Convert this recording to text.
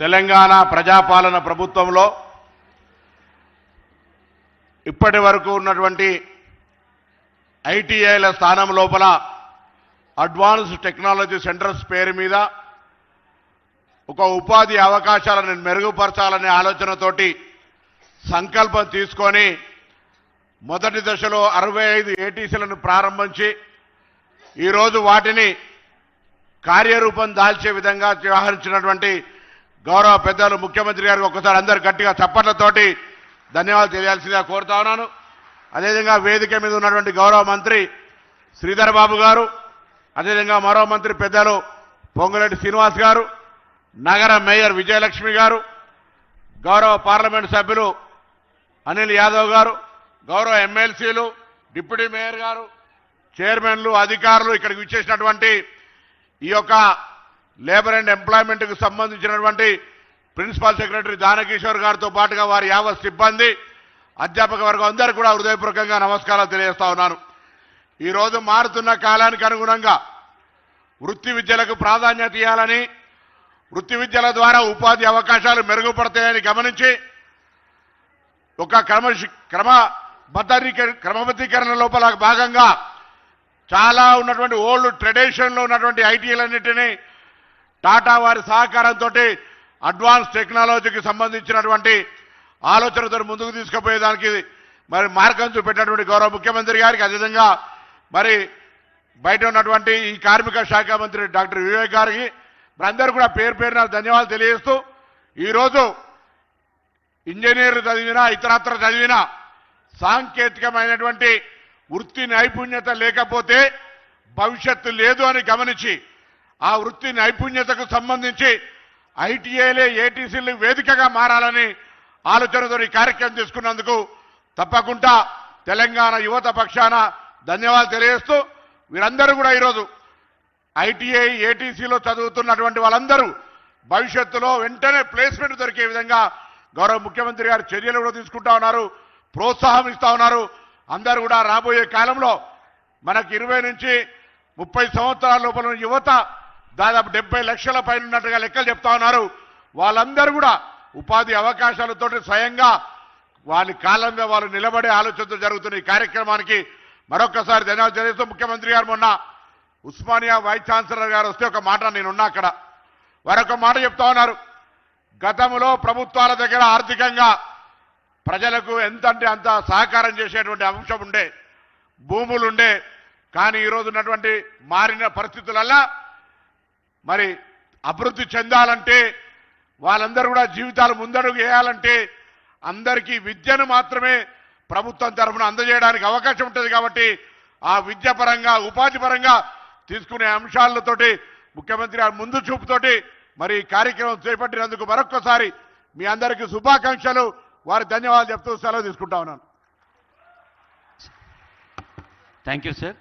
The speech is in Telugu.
తెలంగాణ ప్రజాపాలన ప్రభుత్వంలో ఇప్పటి వరకు ఉన్నటువంటి ఐటీఐల స్థానం లోపల అడ్వాన్స్ టెక్నాలజీ సెంటర్స్ పేరు మీద ఒక ఉపాధి అవకాశాలను మెరుగుపరచాలనే ఆలోచనతోటి సంకల్పం తీసుకొని మొదటి దశలో అరవై ఐదు ఏటీసీలను ప్రారంభించి ఈరోజు వాటిని కార్యరూపం దాల్చే విధంగా వ్యవహరించినటువంటి గౌరవ పెద్దలు ముఖ్యమంత్రి గారికి ఒక్కసారి అందరు గట్టిగా చప్పట్లతోటి ధన్యవాదాలు తెలియాల్సిందిగా కోరుతా ఉన్నాను. అదేవిధంగా వేదిక మీద ఉన్నటువంటి గౌరవ మంత్రి శ్రీధర్ బాబు గారు అదేవిధంగా మరో మంత్రి పెద్దలు పొంగులేటి శ్రీనివాస్ గారు నగర మేయర్ విజయలక్ష్మి గారు గౌరవ పార్లమెంట్ సభ్యులు అనిల్ యాదవ్ గారు గౌరవ ఎమ్మెల్సీలు డిప్యూటీ మేయర్ గారు చైర్మన్లు అధికారులు ఇక్కడికి విచ్చేసినటువంటి ఈ యొక్క లేబర్ అండ్ ఎంప్లాయ్మెంట్కు సంబంధించినటువంటి ప్రిన్సిపల్ సెక్రటరీ దానకిషోర్ గారితో పాటుగా వారి యావత్ సిబ్బంది అధ్యాపక వర్గం అందరూ కూడా హృదయపూర్వకంగా నమస్కారాలు తెలియజేస్తా ఉన్నాను. ఈరోజు మారుతున్న కాలానికి అనుగుణంగా వృత్తి విద్యలకు ప్రాధాన్యత ఇవ్వాలని వృత్తి విద్యల ద్వారా ఉపాధి అవకాశాలు మెరుగుపడతాయని గమనించి ఒక క్రమ క్రమబద్ధీకర క్రమబద్ధీకరణ లోపల భాగంగా చాలా ఉన్నటువంటి ఓల్డ్ ట్రెడిషన్లో ఉన్నటువంటి ఐటీలన్నింటినీ టాటా వారి సహకారంతో అడ్వాన్స్ టెక్నాలజీకి సంబంధించినటువంటి ఆలోచనతో ముందుకు తీసుకుపోయేదానికి మరి మార్గం చూపెట్టినటువంటి గౌరవ ముఖ్యమంత్రి గారికి అదేవిధంగా మరి బయట ఉన్నటువంటి ఈ కార్మిక శాఖ మంత్రి డాక్టర్ వివేక్ గారికి మరందరూ కూడా పేరు పేరున ధన్యవాదాలు తెలియజేస్తూ ఈరోజు ఇంజనీర్ చదివినా ఇతరత్ర చదివినా సాంకేతికమైనటువంటి వృత్తి నైపుణ్యత లేకపోతే భవిష్యత్తు లేదు అని గమనించి ఆ వృత్తి నైపుణ్యతకు సంబంధించి ఐటీఐలే ఏటీసీలు వేదికగా మారాలని ఆలోచనతో ఈ కార్యక్రమం తీసుకున్నందుకు తప్పకుండా తెలంగాణ యువత పక్షాన ధన్యవాదాలు తెలియజేస్తూ వీరందరూ కూడా ఈరోజు ఐటీఐ ఏటీసీలో చదువుతున్నటువంటి వాళ్ళందరూ భవిష్యత్తులో వెంటనే ప్లేస్మెంట్ దొరికే విధంగా గౌరవ ముఖ్యమంత్రి గారు చర్యలు కూడా తీసుకుంటా ఉన్నారు ప్రోత్సాహం ఇస్తా ఉన్నారు. అందరూ కూడా రాబోయే కాలంలో మనకి ఇరవై నుంచి ముప్పై సంవత్సరాల లోపల యువత దాదాపు డెబ్బై లక్షల పైన ఉన్నట్టుగా లెక్కలు చెప్తా ఉన్నారు. వాళ్ళందరూ కూడా ఉపాధి అవకాశాలతో స్వయంగా వాళ్ళ కాలం మీద వాళ్ళు నిలబడే ఆలోచనతో జరుగుతున్న ఈ కార్యక్రమానికి మరొకసారి ధన్యవాదాలు తెలియజేస్తూ ముఖ్యమంత్రి గారు మొన్న ఉస్మానియా వైస్ ఛాన్సలర్ గారు వస్తే ఒక మాట నేనున్నా అక్కడ. వారొక మాట చెప్తా ఉన్నారు. గతంలో ప్రభుత్వాల దగ్గర ఆర్థికంగా ప్రజలకు ఎంత అంటే అంత సహకారం చేసేటువంటి అంశం ఉండే భూములు ఉండే కానీ ఈరోజు ఉన్నటువంటి మారిన పరిస్థితులల్లా మరి అభివృద్ధి చెందాలంటే వాళ్ళందరూ కూడా జీవితాలు ముందడుగు వేయాలంటే అందరికీ విద్యను మాత్రమే ప్రభుత్వం తరఫున అందజేయడానికి అవకాశం ఉంటుంది కాబట్టి ఆ విద్య పరంగా ఉపాధి పరంగా తీసుకునే అంశాలతోటి ముఖ్యమంత్రి గారు ముందు చూపుతోటి మరి ఈ కార్యక్రమం చేపట్టినందుకు మరొక్కసారి మీ అందరికీ శుభాకాంక్షలు. వారి ధన్యవాదాలు చెప్తూ సెలవు తీసుకుంటా ఉన్నాను. Thank you sir